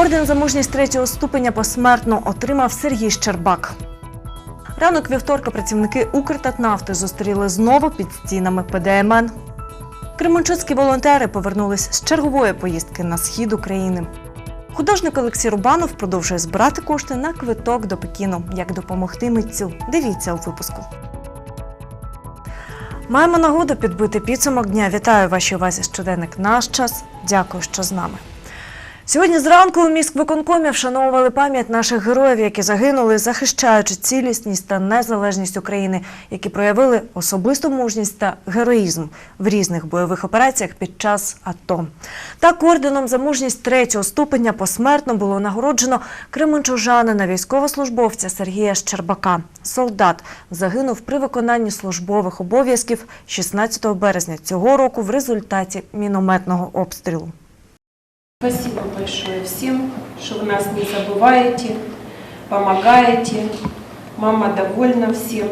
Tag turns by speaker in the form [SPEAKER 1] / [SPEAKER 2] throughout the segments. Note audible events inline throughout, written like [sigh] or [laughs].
[SPEAKER 1] Орден за мужність третього ступеня посмертно отримав Сергій Щербак. Ранок вівторка працівники Укртатнафти зустріли знову під стінами ПДМН. Кременчуцькі волонтери повернулись з чергової поїздки на схід України. Художник Олексій Рубанов продовжує збирати кошти на квиток до Пекіну. Як допомогти митцю? Дивіться у випуску. Маємо нагоду підбити підсумок дня. Вітаю вашій увазі щоденник наш час. Дякую, що з нами. Сьогодні зранку у міськвиконкомі вшановували пам'ять наших героїв, які загинули, захищаючи цілісність та незалежність України, які проявили особисту мужність та героїзм в різних бойових операціях під час АТО. Так орденом за мужність третього ступеня посмертно було нагороджено кременчужанина військовослужбовця Сергія Щербака. Солдат загинув при виконанні службових обов'язків 16 березня цього року в результаті мінометного обстрілу.
[SPEAKER 2] Спасибо большое всем, что вы нас не забываете, помогаете. Мама довольна всем.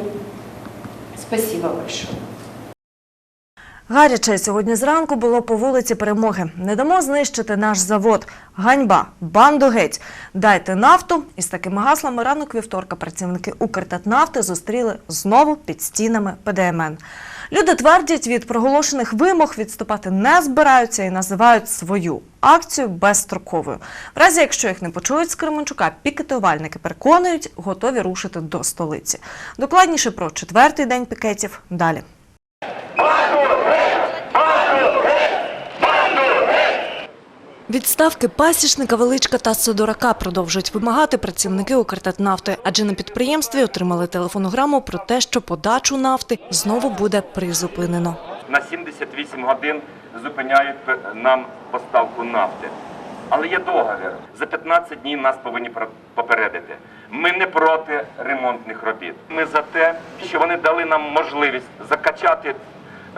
[SPEAKER 2] Спасибо большое.
[SPEAKER 1] Гаряче сьогодні зранку було по вулиці Перемоги. Не дамо знищити наш завод. Ганьба, банду геть. Дайте нафту. Із такими гаслами ранок вівторка працівники Укртатнафти зустріли знову під стінами ПДМН. Люди твердять, від проголошених вимог відступати не збираються і називають свою акцію безстроковою. В разі, якщо їх не почують з Кременчука, пікетувальники переконують, готові рушити до столиці. Докладніше про четвертий день пікетів далі. Відставки пасічника Величка та Сидорака продовжують вимагати працівники Укртатнафти, адже на підприємстві отримали телефонограму про те, що подачу нафти знову буде призупинено.
[SPEAKER 3] на 78 годин зупиняють нам поставку нафти. Але є договір. За 15 днів нас повинні попередити. Ми не проти ремонтних робіт. Ми за те, що вони дали нам можливість закачати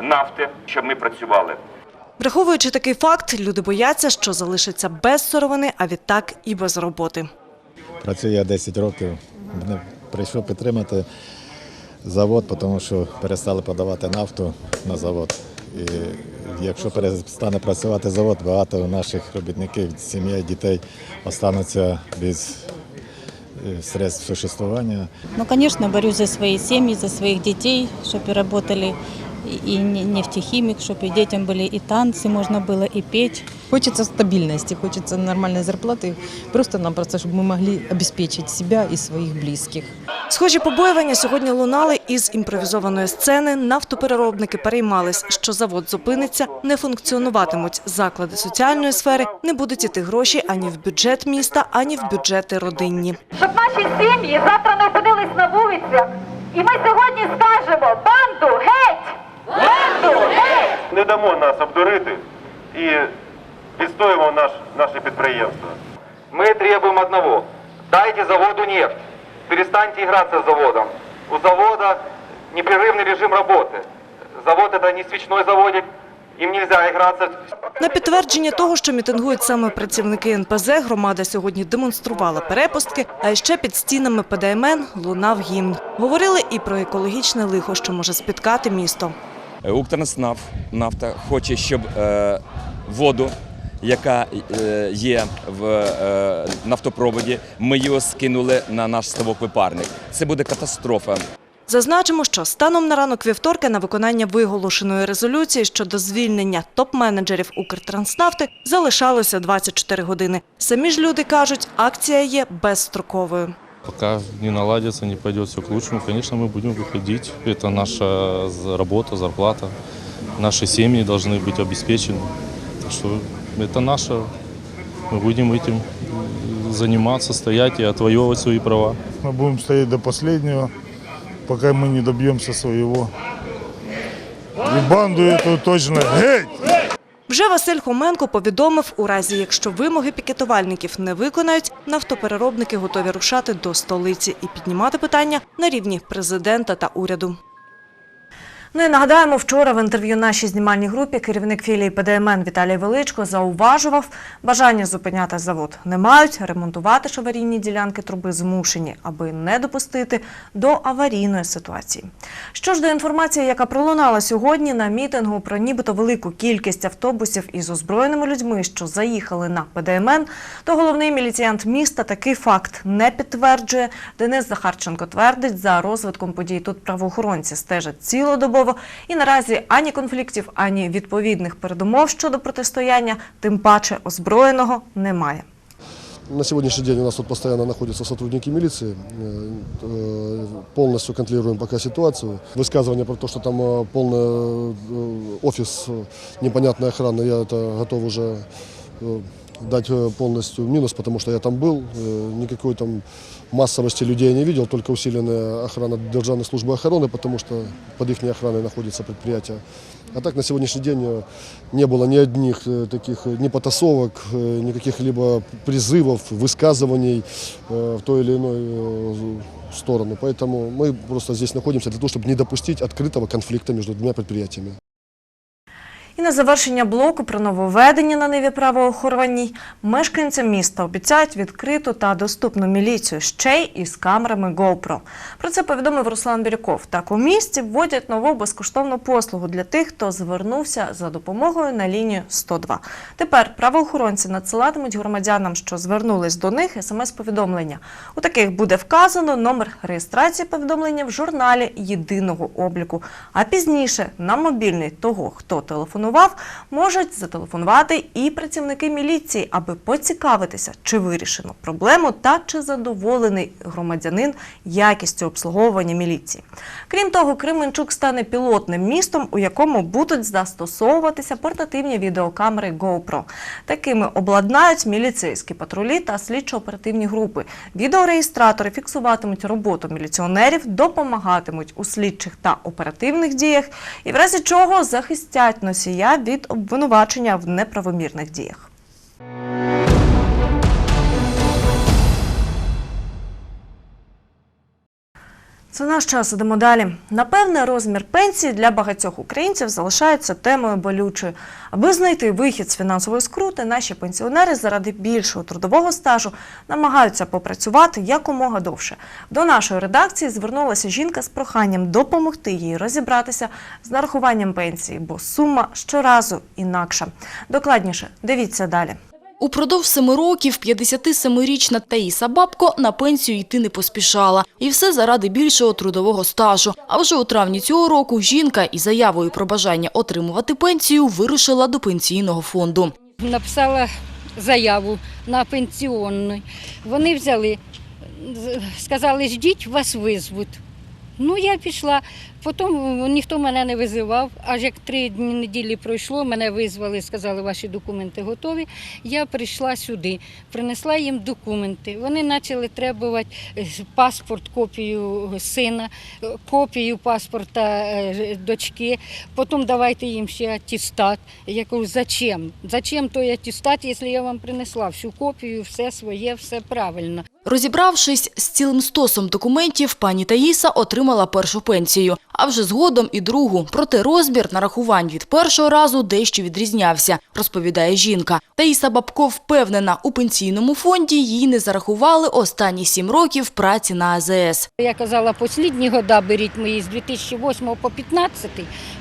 [SPEAKER 3] нафти, щоб ми працювали.
[SPEAKER 1] Враховуючи такий факт, люди бояться, що залишаться без сировини, а відтак і без роботи.
[SPEAKER 4] Працюю я 10 років. Мене прийшов підтримати завод, тому що перестали подавати нафту на завод. І якщо перестане працювати завод, багато наших робітників, сім'я, дітей остануться без е, средств существування.
[SPEAKER 5] Ну, конечно, борюсь за свои семьи, за своих детей, чтобы работали и не- нефтехимик, чтобы и детям были и танцы можно было, и петь.
[SPEAKER 6] Хочется стабильности, хочется нормальной зарплаты, просто-напросто, чтобы мы могли обеспечить себя и своих близких.
[SPEAKER 1] Схожі побоювання сьогодні лунали із імпровізованої сцени. Нафтопереробники переймались, що завод зупиниться, не функціонуватимуть заклади соціальної сфери, не будуть іти гроші ані в бюджет міста, ані в бюджети родинні.
[SPEAKER 7] щоб наші сім'ї завтра не опинились на вулицях. І ми сьогодні скажемо банду геть! Банду геть!
[SPEAKER 8] не дамо нас обдурити і відстоїмо наш, наше підприємство.
[SPEAKER 9] Мы требуем одного. Дайте заводу нефть. Перестаньте играться с заводом. У завода непрерывный режим работы. Завод это не свечной заводик. Им нельзя играться.
[SPEAKER 1] На підтвердження того, що мітингують саме працівники НПЗ, громада сьогодні демонструвала перепустки, а ще під стінами ПДМН лунав гімн. Говорили і про екологічне лихо, що може спіткати місто.
[SPEAKER 10] Укртранснаф нафта хоче, щоб е, воду, яка е, є в е, нафтопроводі, ми його скинули на наш ставок випарник. Це буде катастрофа.
[SPEAKER 1] Зазначимо, що станом на ранок вівторка на виконання виголошеної резолюції щодо звільнення топ-менеджерів Укртранснафти залишалося 24 години. Самі ж люди кажуть, акція є безстроковою.
[SPEAKER 11] Пока не наладится, не пойдет все к лучшему, конечно, мы будем выходить. Это наша работа, зарплата. Наши семьи должны быть обеспечены. Так что это наше. Мы будем этим заниматься, стоять и отвоевывать свои права.
[SPEAKER 12] Мы будем стоять до последнего, пока мы не добьемся своего. И банду эту точно геть!
[SPEAKER 1] Вже Василь Хоменко повідомив, у разі якщо вимоги пікетувальників не виконають, нафтопереробники готові рушати до столиці і піднімати питання на рівні президента та уряду. Ну і нагадаємо, вчора в інтерв'ю нашій знімальній групі керівник філії ПДМН Віталій Величко зауважував, бажання зупиняти завод не мають, ремонтувати ж аварійні ділянки труби змушені, аби не допустити до аварійної ситуації. Що ж до інформації, яка пролунала сьогодні на мітингу про нібито велику кількість автобусів із озброєними людьми, що заїхали на ПДМН, то головний міліціянт міста такий факт не підтверджує. Денис Захарченко твердить, за розвитком подій тут правоохоронці стежать цілодобово, і наразі ані конфліктів, ані відповідних передумов щодо протистояння, тим паче озброєного, немає.
[SPEAKER 13] На сегодняшний день у нас тут постоянно находятся сотрудники милиции. Э, э, Полностью контролируем пока ситуацию. Высказывание про то, что там э, полный э, офис э, непонятной охраны, я это готов уже э, дать э, полностью минус, потому что я там был. Э, Никакой там массовости людей я не видел, только усиленная охрана Державной службы охраны, потому что под их охраной находится предприятие. А так на сегодняшний день э, не было ни одних э, таких э, ни потасовок, э, ни каких-либо призывов, высказываний э, в той или иной э, сторону. Поэтому мы просто здесь находимся для того, чтобы не допустить открытого конфликта между двумя предприятиями.
[SPEAKER 1] І на завершення блоку про нововведення на ниві правоохоронній мешканцям міста обіцяють відкриту та доступну міліцію ще й із камерами GoPro. Про це повідомив Руслан Бірюков. Так у місті вводять нову безкоштовну послугу для тих, хто звернувся за допомогою на лінію 102. Тепер правоохоронці надсилатимуть громадянам, що звернулись до них, смс-повідомлення. У таких буде вказано номер реєстрації повідомлення в журналі єдиного обліку. А пізніше на мобільний того, хто телефонував, можуть зателефонувати і працівники міліції, аби поцікавитися, чи вирішено проблему та чи задоволений громадянин якістю обслуговування міліції. Крім того, Кременчук стане пілотним містом, у якому будуть застосовуватися портативні відеокамери GoPro. Такими обладнають міліцейські патрулі та слідчо-оперативні групи. Відеореєстратори фіксуватимуть роботу міліціонерів, допомагатимуть у слідчих та оперативних діях і в разі чого захистять носія від обвинувачення в неправомірних діях. Це наш час. Ідемо далі. Напевне, розмір пенсії для багатьох українців залишається темою болючою. Аби знайти вихід з фінансової скрути, наші пенсіонери заради більшого трудового стажу намагаються попрацювати якомога довше. До нашої редакції звернулася жінка з проханням допомогти їй розібратися з нарахуванням пенсії, бо сума щоразу інакша. Докладніше дивіться далі.
[SPEAKER 14] Упродовж семи років 57-річна Таїса Бабко на пенсію йти не поспішала. І все заради більшого трудового стажу. А вже у травні цього року жінка із заявою про бажання отримувати пенсію вирушила до пенсійного фонду.
[SPEAKER 15] Написала заяву на пенсіонну. Вони взяли, сказали, ждіть, вас визвуть. Ну, я пішла. Потім ніхто мене не визивав. Аж як три дні неділі пройшло, мене визвали, сказали, ваші документи готові. Я прийшла сюди, принесла їм документи. Вони почали требувати е, паспорт, копію сина, е, копію паспорта е, дочки. Потім давайте їм ще атестат. Я кажу, зачем? Зачем той атестат, якщо я вам принесла всю копію, все своє, все правильно.
[SPEAKER 14] Розібравшись з цілим стосом документів, пані Таїса отримала першу пенсію, а вже згодом і другу. Проте розмір нарахувань від першого разу дещо відрізнявся, розповідає жінка. Таїса Бабко впевнена, у пенсійному фонді їй не зарахували останні сім років праці на АЗС.
[SPEAKER 15] Я казала, послідні года беріть мої з 2008 по 15.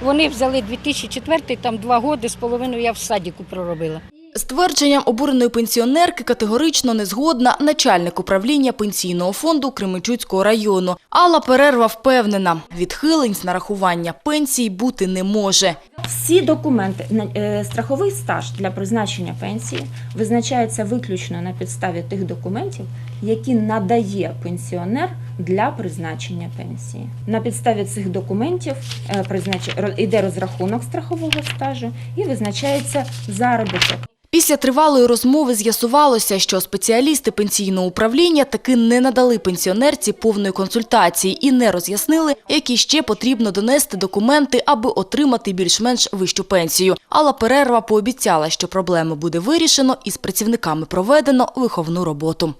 [SPEAKER 15] Вони взяли 2004, там два роки з половиною я в садіку проробила.
[SPEAKER 14] З твердженням обуреної пенсіонерки категорично не згодна начальник управління пенсійного фонду Кременчуцького району. Алла Перерва впевнена, відхилень з нарахування пенсій бути не може.
[SPEAKER 16] Всі документи, е, страховий стаж для призначення пенсії визначається виключно на підставі тих документів, які надає пенсіонер для призначення пенсії. На підставі цих документів е, йде розрахунок страхового стажу і визначається заробіток.
[SPEAKER 14] Після тривалої розмови з'ясувалося, що спеціалісти пенсійного управління таки не надали пенсіонерці повної консультації і не роз'яснили, які ще потрібно донести документи, аби отримати більш-менш вищу пенсію. Алла Перерва пообіцяла, що проблеми буде вирішено і з працівниками проведено виховну роботу.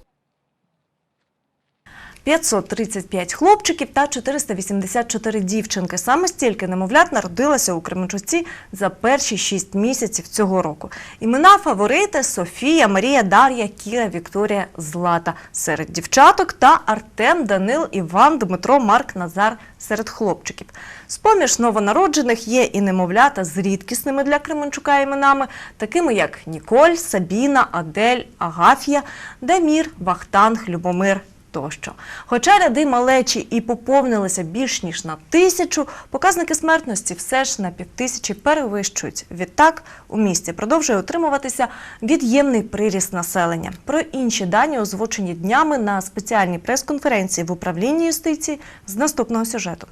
[SPEAKER 1] 535 хлопчиків та 484 дівчинки. Саме стільки немовлят народилося у Кременчуці за перші 6 місяців цього року. Імена фаворити Софія, Марія, Дар'я, Кіра, Вікторія, Злата серед дівчаток та Артем, Данил, Іван, Дмитро, Марк, Назар серед хлопчиків. З-поміж новонароджених є і немовлята з рідкісними для Кременчука іменами, такими як Ніколь, Сабіна, Адель, Агафія, Дамір, Вахтанг, Любомир тощо. Хоча ряди малечі і поповнилися більш ніж на тисячу, показники смертності все ж на півтисячі перевищують. Відтак у місті продовжує утримуватися від'ємний приріст населення. Про інші дані озвучені днями на спеціальній прес-конференції в управлінні юстиції з наступного сюжету.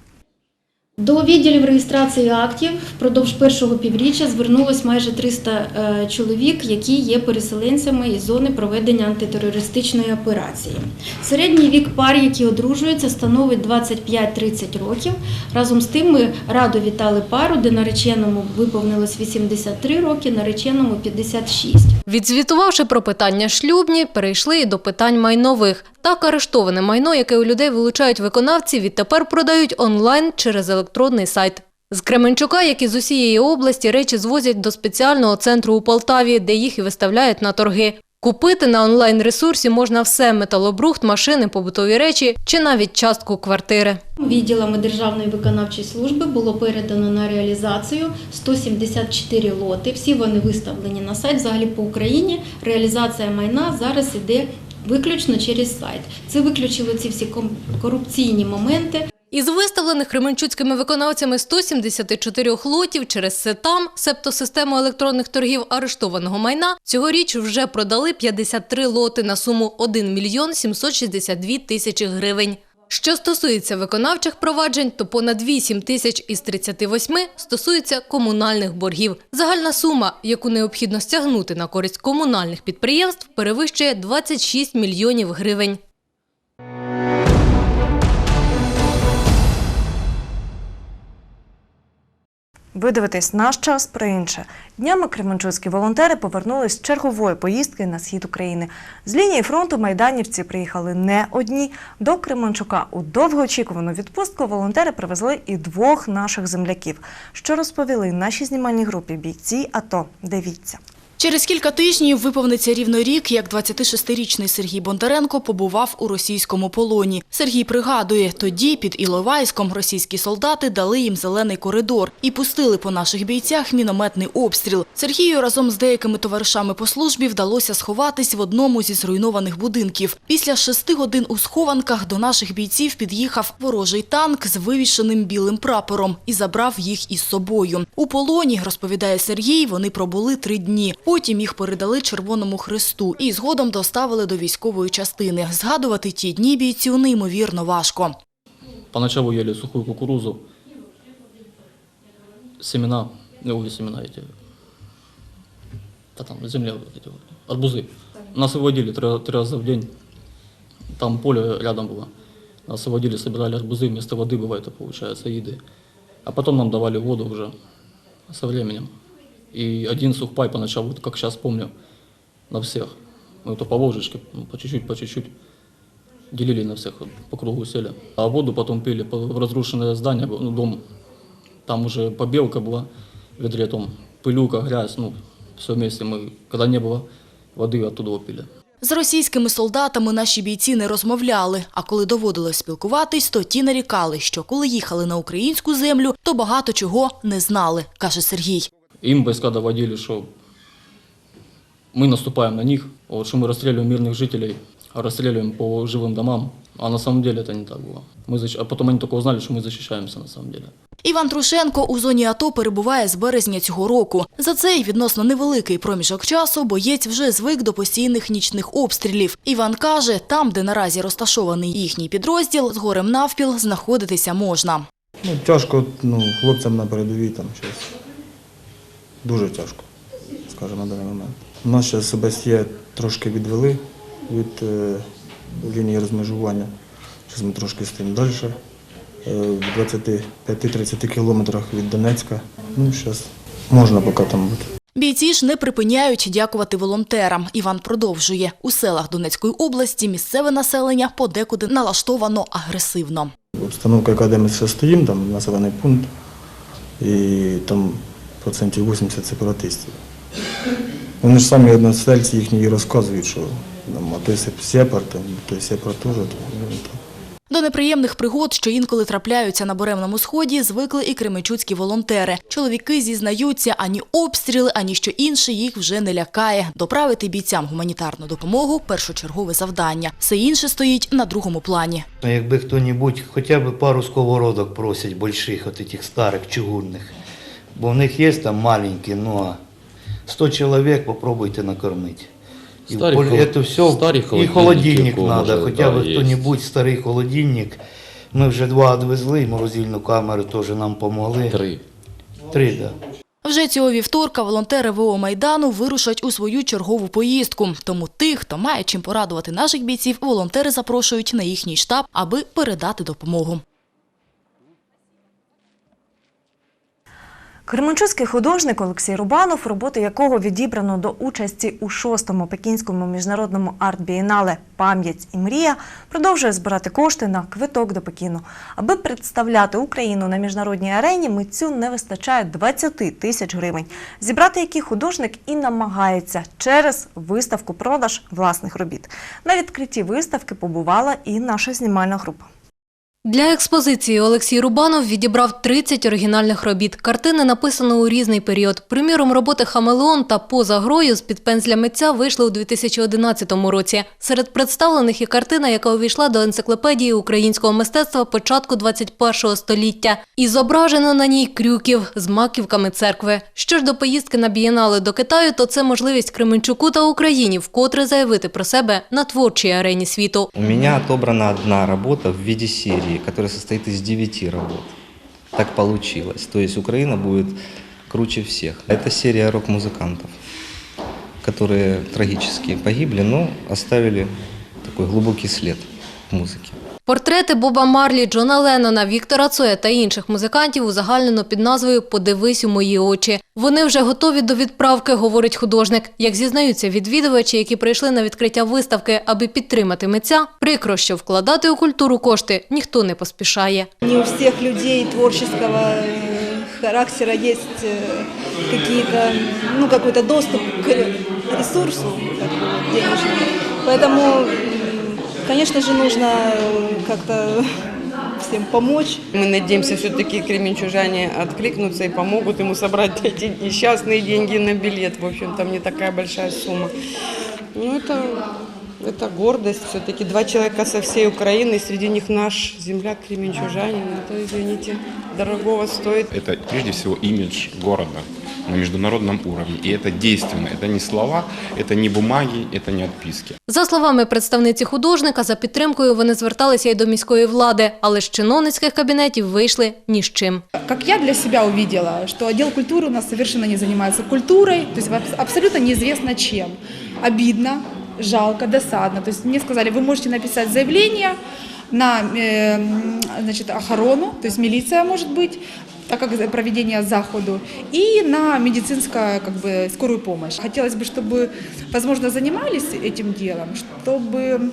[SPEAKER 17] До відділів реєстрації актів впродовж першого півріччя звернулось майже 300 е, чоловік, які є переселенцями із зони проведення антитерористичної операції. Середній вік пар, які одружуються, становить 25-30 років. Разом з тим ми радо вітали пару, де нареченому виповнилось 83 роки, нареченому 56.
[SPEAKER 18] Відзвітувавши про питання шлюбні, перейшли і до питань майнових. Так арештоване майно, яке у людей вилучають виконавці, відтепер продають онлайн через електронний сайт. З Кременчука, як і з усієї області, речі звозять до спеціального центру у Полтаві, де їх і виставляють на торги. Купити на онлайн-ресурсі можна все – металобрухт, машини, побутові речі чи навіть частку квартири.
[SPEAKER 17] Відділами Державної виконавчої служби було передано на реалізацію 174 лоти. Всі вони виставлені на сайт. Взагалі по Україні реалізація майна зараз іде виключно через сайт. Це виключило ці всі корупційні моменти.
[SPEAKER 18] Із виставлених кременчуцькими виконавцями 174 лотів через СЕТАМ, себто систему електронних торгів арештованого майна, цьогоріч вже продали 53 лоти на суму 1 мільйон 762 тисячі гривень. Що стосується виконавчих проваджень, то понад 8 тисяч із 38 стосується комунальних боргів. Загальна сума, яку необхідно стягнути на користь комунальних підприємств, перевищує 26 мільйонів гривень.
[SPEAKER 1] Ви дивитесь наш час про інше. Днями кременчуцькі волонтери повернулись з чергової поїздки на схід України. З лінії фронту майданівці приїхали не одні. До Кременчука у довгоочікувану відпустку волонтери привезли і двох наших земляків. Що розповіли нашій знімальній групі бійці АТО. Дивіться.
[SPEAKER 14] Через кілька тижнів виповниться рівно рік, як 26-річний Сергій Бондаренко побував у російському полоні. Сергій пригадує, тоді під Іловайськом російські солдати дали їм зелений коридор і пустили по наших бійцях мінометний обстріл. Сергію разом з деякими товаришами по службі вдалося сховатись в одному зі зруйнованих будинків. Після шести годин у схованках до наших бійців під'їхав ворожий танк з вивішеним білим прапором і забрав їх із собою. У полоні, розповідає Сергій, вони пробули три дні. Потім їх передали Червоному Хресту і згодом доставили до військової частини. Згадувати ті дні бійцю неймовірно важко.
[SPEAKER 19] Поначалу ели сухую кукурузу, семена, ну, ой, семена эти, да там на земле вот эти вот, арбузы. Нас выводили три, три раза в день, там поле рядом было. Нас выводили, собирали арбузы, вместо воды бывает, получается, еды. А потом нам давали воду уже со временем. И один сухпай поначалу, вот как сейчас помню, на всех. Мы то по ложечке, ну, по чуть-чуть, по чуть-чуть делили на всех, вот, по кругу сели. А воду потом пили по- в разрушенное здание, ну, дом. Там уже побелка была в ведре, там пылюка, грязь, ну, все вместе. Мы, когда не было воды, оттуда пили.
[SPEAKER 14] З російськими солдатами наші бійці не розмовляли, а коли доводилось спілкуватись, то ті нарікали, що коли їхали на українську землю, то багато чого не знали, каже Сергій.
[SPEAKER 19] Им войска доводили, что мы наступаем на них, вот, что мы расстреливаем мирных жителей, а расстреливаем по живым домам. А на самом деле это не так было. Мы защ- А потом они только узнали, что мы защищаемся на самом деле.
[SPEAKER 14] Іван Трушенко у зоні АТО перебуває з березня цього року. За цей відносно невеликий проміжок часу боєць вже звик до постійних нічних обстрілів. Іван каже, там, де наразі розташований їхній підрозділ, з горем навпіл знаходитися можна.
[SPEAKER 20] Ну, тяжко ну, хлопцям на передовій там щось. Дуже тяжко, скажімо, на даний момент. У нас зараз ОБСЄ трошки відвели від е, лінії розмежування. Зараз ми трошки стоїмо далі, е, в 25-30 кілометрах від Донецька. Ну, зараз можна поки там бути.
[SPEAKER 14] Бійці ж не припиняють дякувати волонтерам. Іван продовжує. У селах Донецької області місцеве населення подекуди налаштовано агресивно.
[SPEAKER 20] Обстановка, яка де ми все стоїмо, там населений пункт, і там процентів 80 сепаратистів. Вони ж самі односельці їхні і розказують, що там, а той сеп- сепар, там, той сепар теж. Ну.
[SPEAKER 14] До неприємних пригод, що інколи трапляються на Буремному сході, звикли і кременчуцькі волонтери. Чоловіки зізнаються, ані обстріли, ані що інше їх вже не лякає. Доправити бійцям гуманітарну допомогу – першочергове завдання. Все інше стоїть на другому плані.
[SPEAKER 21] Якби хто-небудь хоча б пару сковородок просять больших, от этих старих чугунних. Бо в них є там маленькі, ну а 100 чоловік попробуйте накормити. І
[SPEAKER 22] Старі холод-
[SPEAKER 21] это все,
[SPEAKER 22] старі
[SPEAKER 21] і холодильник треба, хоча б хто-небудь старий холодильник. Ми вже два відвезли, і морозильну камеру теж нам допомогли.
[SPEAKER 22] Три.
[SPEAKER 21] Три, так. Да.
[SPEAKER 14] Вже цього вівторка волонтери ВО Майдану вирушать у свою чергову поїздку. Тому тих, хто має чим порадувати наших бійців, волонтери запрошують на їхній штаб, аби передати допомогу.
[SPEAKER 1] Кременчуцький художник Олексій Рубанов, роботи якого відібрано до участі у шостому пекінському міжнародному арт-бієнале Пам'ять і мрія, продовжує збирати кошти на квиток до Пекіну. Аби представляти Україну на міжнародній арені, митцю не вистачає 20 тисяч гривень, зібрати які художник і намагається через виставку продаж власних робіт. На відкритті виставки побувала і наша знімальна група.
[SPEAKER 18] Для експозиції Олексій Рубанов відібрав 30 оригінальних робіт. Картини написано у різний період. Приміром, роботи «Хамелеон» та «Поза грою» з-під пензля митця вийшли у 2011 році. Серед представлених і картина, яка увійшла до енциклопедії українського мистецтва початку 21 століття. І зображено на ній крюків з маківками церкви. Що ж до поїздки на бієнале до Китаю, то це можливість Кременчуку та Україні вкотре заявити про себе на творчій арені світу.
[SPEAKER 23] У меня отобрана одна работа в виде серии, которая состоит из девяти работ. Так получилось. То есть Украина будет круче всех. Это серия рок-музыкантов, которые трагически погибли, но оставили такой глубокий след в музыке.
[SPEAKER 18] Портрети Боба Марлі, Джона Леннона, Віктора Цоя та інших музикантів узагальнено під назвою Подивись у мої очі. Вони вже готові до відправки, говорить художник. Як зізнаються відвідувачі, які прийшли на відкриття виставки, аби підтримати митця, прикро, що вкладати у культуру кошти ніхто не поспішає.
[SPEAKER 24] Не у всех людей творческого э, характера есть э, какие-то, ну, какой-то доступ к ресурсу как бы, вот, денежному. Поэтому, м, конечно же, нужно э, как-то всем помочь.
[SPEAKER 25] Мы надеемся, все-таки кременчужане откликнутся и помогут ему собрать [laughs] эти несчастные деньги на билет. В общем, там не такая большая сумма. Ну, это, это гордость. Все-таки два человека со всей Украины, и среди них наш земляк кременчужанин. Это, извините, дорогого стоит.
[SPEAKER 26] Это прежде всего имидж города на международном уровне. И это действенно. Это не слова, это не бумаги, это не отписки.
[SPEAKER 18] За словами представниці художника, за підтримкою вони зверталися й до міської влади, але з чиновницьких кабінетів вийшли ні з чим.
[SPEAKER 27] Как я для себя увидела, что отдел культуры у нас совершенно не занимается культурой, то есть аб- абсолютно неизвестно чем. Обидно, жалко, досадно. То есть мне сказали, вы можете написать заявление на э, м, значит, охрану, то есть милиция может быть, так как за проведение заходу, и на медицинскую как бы, скорую помощь. Хотелось бы, чтобы, возможно, занимались этим делом, чтобы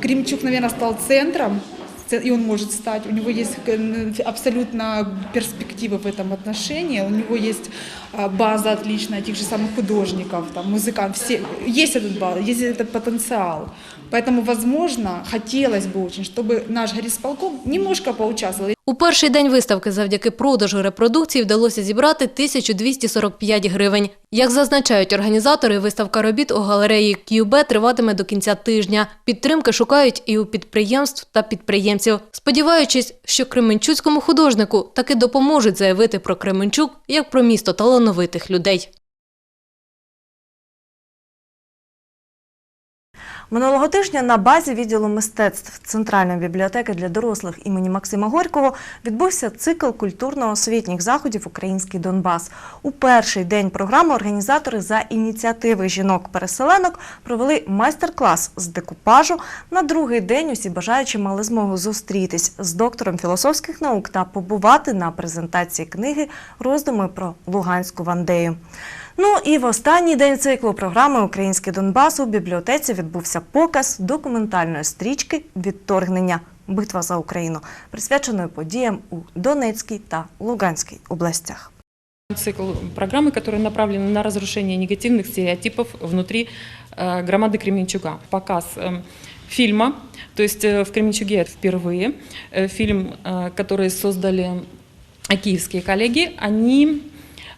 [SPEAKER 27] Кремчук, наверное, стал центром, ц- и он может стать. У него есть э, абсолютно перспективы в этом отношении. У него есть а, база отличная тех же самых художников, там, музыкантов. Все, есть этот база, есть этот потенциал. Поэтому, возможно, хотелось бы очень, чтобы наш горисполком немножко поучаствовал.
[SPEAKER 18] У перший день виставки завдяки продажу репродукцій вдалося зібрати 1245 гривень. Як зазначають організатори, виставка робіт у галереї QB триватиме до кінця тижня. Підтримки шукають і у підприємств та підприємців, сподіваючись, що кременчуцькому художнику таки допоможуть заявити про Кременчук як про місто талановитих людей.
[SPEAKER 1] Минулого тижня на базі відділу мистецтв Центральної бібліотеки для дорослих імені Максима Горького відбувся цикл культурно-освітніх заходів Український Донбас. У перший день програми організатори за ініціативи жінок-переселенок провели майстер-клас з декупажу. На другий день усі бажаючі мали змогу зустрітись з доктором філософських наук та побувати на презентації книги Роздуми про Луганську Вандею. Ну і в останній день циклу програми Український Донбас у бібліотеці відбувся показ документальної стрічки Відторгнення Битва за Україну, присвяченої подіям у Донецькій та Луганській областях.
[SPEAKER 28] Цикл программы, который направлен на разрушение негативных стереотипов внутри э, громады Кременчуга. Показ э, фильма, то есть э, в Кременчуге это впервые. Э, фильм, э, который создали киевские коллеги, они э,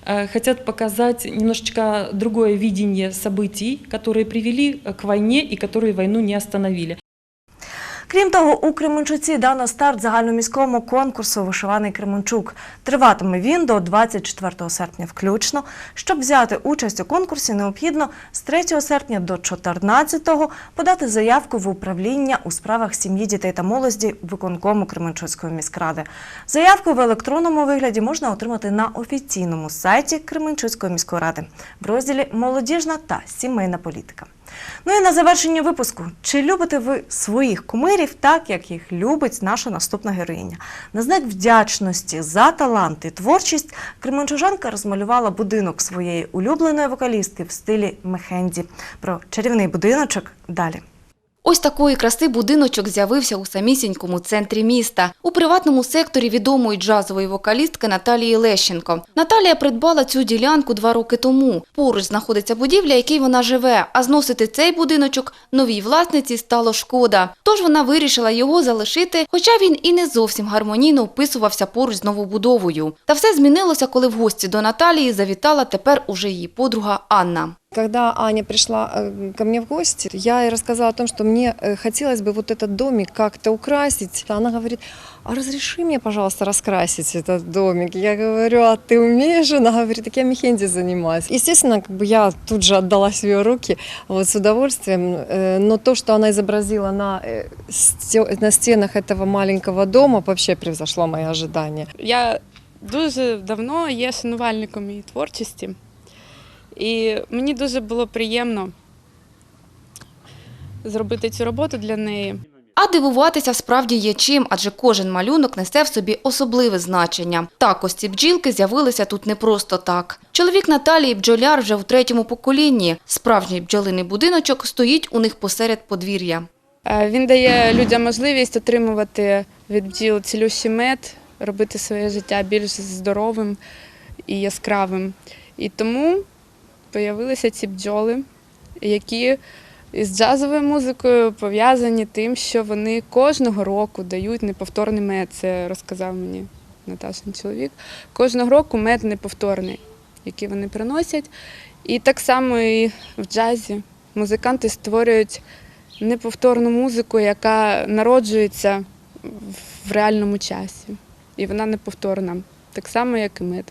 [SPEAKER 28] хотят показать немножечко другое видение событий, которые привели э, к войне и которые войну не остановили.
[SPEAKER 1] Крім того, у Кременчуці дано старт загальноміському конкурсу Вишиваний Кременчук. Триватиме він до 24 серпня включно. Щоб взяти участь у конкурсі, необхідно з 3 серпня до 14 подати заявку в управління у справах сім'ї, дітей та молоді виконкому Кременчуцької міськради. Заявку в електронному вигляді можна отримати на офіційному сайті Кременчуцької міської ради в розділі Молодіжна та сімейна політика. Ну і на завершення випуску. Чи любите ви своїх кумирів так, як їх любить наша наступна героїня? На знак вдячності за талант і творчість Кременчужанка розмалювала будинок своєї улюбленої вокалістки в стилі Мехенді. Про чарівний будиночок далі.
[SPEAKER 29] Ось такої краси будиночок з'явився у самісінькому центрі міста. У приватному секторі відомої джазової вокалістки Наталії Лещенко. Наталія придбала цю ділянку два роки тому. Поруч знаходиться будівля, в якій вона живе, а зносити цей будиночок новій власниці стало шкода. Тож вона вирішила його залишити, хоча він і не зовсім гармонійно вписувався поруч з новобудовою. Та все змінилося, коли в гості до Наталії завітала тепер уже її подруга Анна.
[SPEAKER 30] Когда Аня пришла э, ко мне в гости, я ей рассказала о том, что мне э, хотелось бы вот этот домик как-то украсить. Она говорит, а разреши мне, пожалуйста, раскрасить этот домик. Я говорю, а ты умеешь? Она говорит, так я мехенди занимаюсь. Естественно, как бы я тут же отдалась в ее руки вот, с удовольствием. Э, Но то, что она изобразила на, э, сте- на стенах этого маленького дома, вообще превзошло мои ожидания.
[SPEAKER 31] Я дуже давно є шанувальником її творчості, і мені дуже було приємно зробити цю роботу для неї.
[SPEAKER 29] А дивуватися справді є чим, адже кожен малюнок несе в собі особливе значення. Так, ось ці бджілки з'явилися тут не просто так. Чоловік Наталії бджоляр вже в третьому поколінні. Справжній бджолиний будиночок стоїть у них посеред подвір'я.
[SPEAKER 31] Е, Він дає людям можливість отримувати від бджіл цілющий мед, робити своє життя більш здоровим і яскравим. І тому з'явилися ці бджоли, які із джазовою музикою пов'язані тим, що вони кожного року дають неповторний мед. Це розказав мені Наташин чоловік. Кожного року мед неповторний, який вони приносять. І так само і в джазі музиканти створюють неповторну музику, яка народжується в реальному часі. І вона неповторна, так само, як і мед.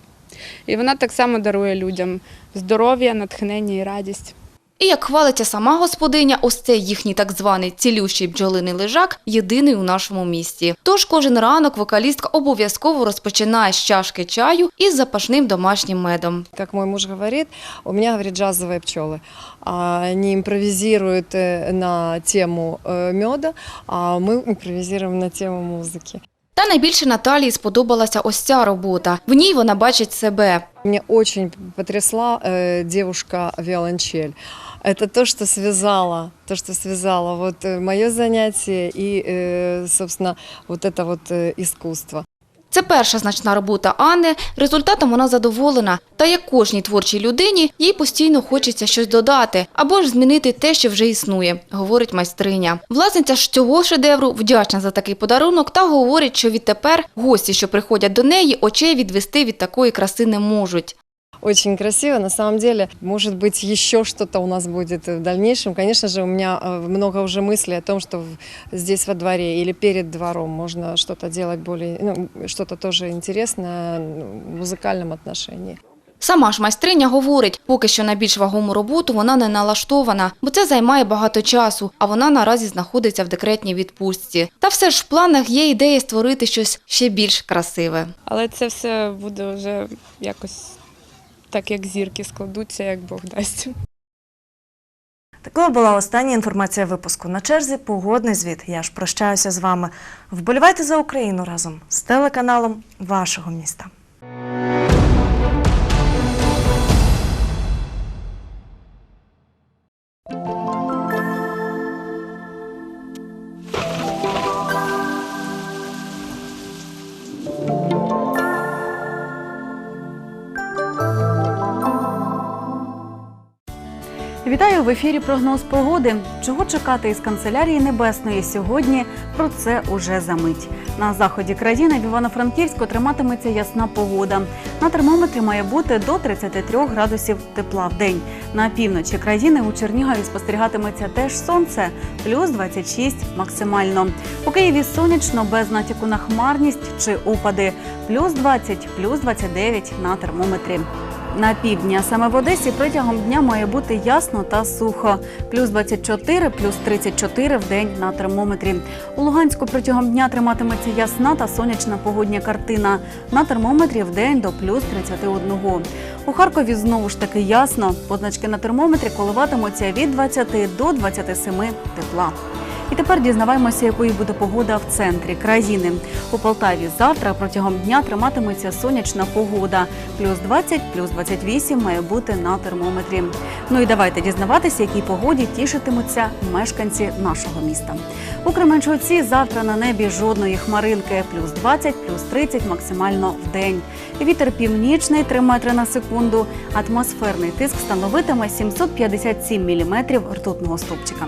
[SPEAKER 31] І вона так само дарує людям здоров'я, натхнення і радість.
[SPEAKER 29] І як хвалиться сама господиня, ось цей їхній так званий цілющий бджолиний лежак єдиний у нашому місті. Тож кожен ранок вокалістка обов'язково розпочинає з чашки чаю із запашним домашнім медом.
[SPEAKER 30] Как мой муж говорит, у меня, говорит, джазовые пчелы. А, Они импровизируют э, на тему э, меда, а мы импровизируем на тему музыки.
[SPEAKER 29] Та найбільше Наталії сподобалася ось ця робота. В ній вона бачить себе.
[SPEAKER 30] Меня очень потрясла э, девушка-виолончель. Это то, что связало, то, что связало вот мое занятие и, э, собственно, вот это вот э, искусство.
[SPEAKER 29] Це перша значна робота Анни. Результатом вона задоволена. Та як кожній творчій людині, їй постійно хочеться щось додати або ж змінити те, що вже існує, говорить майстриня. Власниця ж цього шедевру вдячна за такий подарунок та говорить, що відтепер гості, що приходять до неї, очей відвести від такої краси не можуть.
[SPEAKER 30] Очень красиво. На самом деле, может быть, еще что-то у нас будет в дальнейшем. Конечно же, у меня э, много уже мыслей о том, что в- здесь во дворе или перед двором можно что-то делать более, ну, что-то тоже интересное ну, в музыкальном отношении.
[SPEAKER 29] Сама ж майстриня говорить, поки що на більш вагому роботу вона не налаштована, бо це займає багато часу, а вона наразі знаходиться в декретній відпустці. Та все ж в планах є ідея створити щось ще більш красиве.
[SPEAKER 31] Але це все буде вже якось так, як зірки складуться, як Бог дасть.
[SPEAKER 1] Такою була остання інформація випуску. На черзі погодний звіт. Я ж прощаюся з вами. Вболівайте за Україну разом з телеканалом вашого міста.
[SPEAKER 32] Вітаю в ефірі прогноз погоди. Чого чекати із канцелярії небесної сьогодні? Про це уже за мить. На заході країни в Івано-Франківську триматиметься ясна погода. На термометрі має бути до 33 градусів тепла в день. На півночі країни у Чернігові спостерігатиметься теж сонце, плюс 26 максимально. У Києві сонячно без натяку на хмарність чи опади, плюс 20, плюс 29 на термометрі. На півдні, саме в Одесі, протягом дня має бути ясно та сухо. Плюс 24, плюс 34 в день на термометрі. У Луганську протягом дня триматиметься ясна та сонячна погодня картина. На термометрі в день до плюс 31. У Харкові знову ж таки ясно. Позначки на термометрі коливатимуться від 20 до 27 тепла. І тепер дізнаваємося, якою буде погода в центрі країни. У Полтаві завтра протягом дня триматиметься сонячна погода. Плюс 20, плюс 28 має бути на термометрі. Ну і давайте дізнаватися, якій погоді тішитимуться мешканці нашого міста. У Кременчуці завтра на небі жодної хмаринки. Плюс 20, плюс 30 максимально в день. Вітер північний 3 метри на секунду. Атмосферний тиск становитиме 757 міліметрів ртутного стовпчика.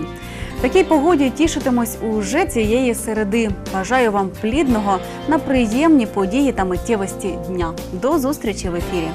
[SPEAKER 32] Такій погоді тішитимось уже цієї середи. Бажаю вам плідного на приємні події та миттєвості дня. До зустрічі в ефірі.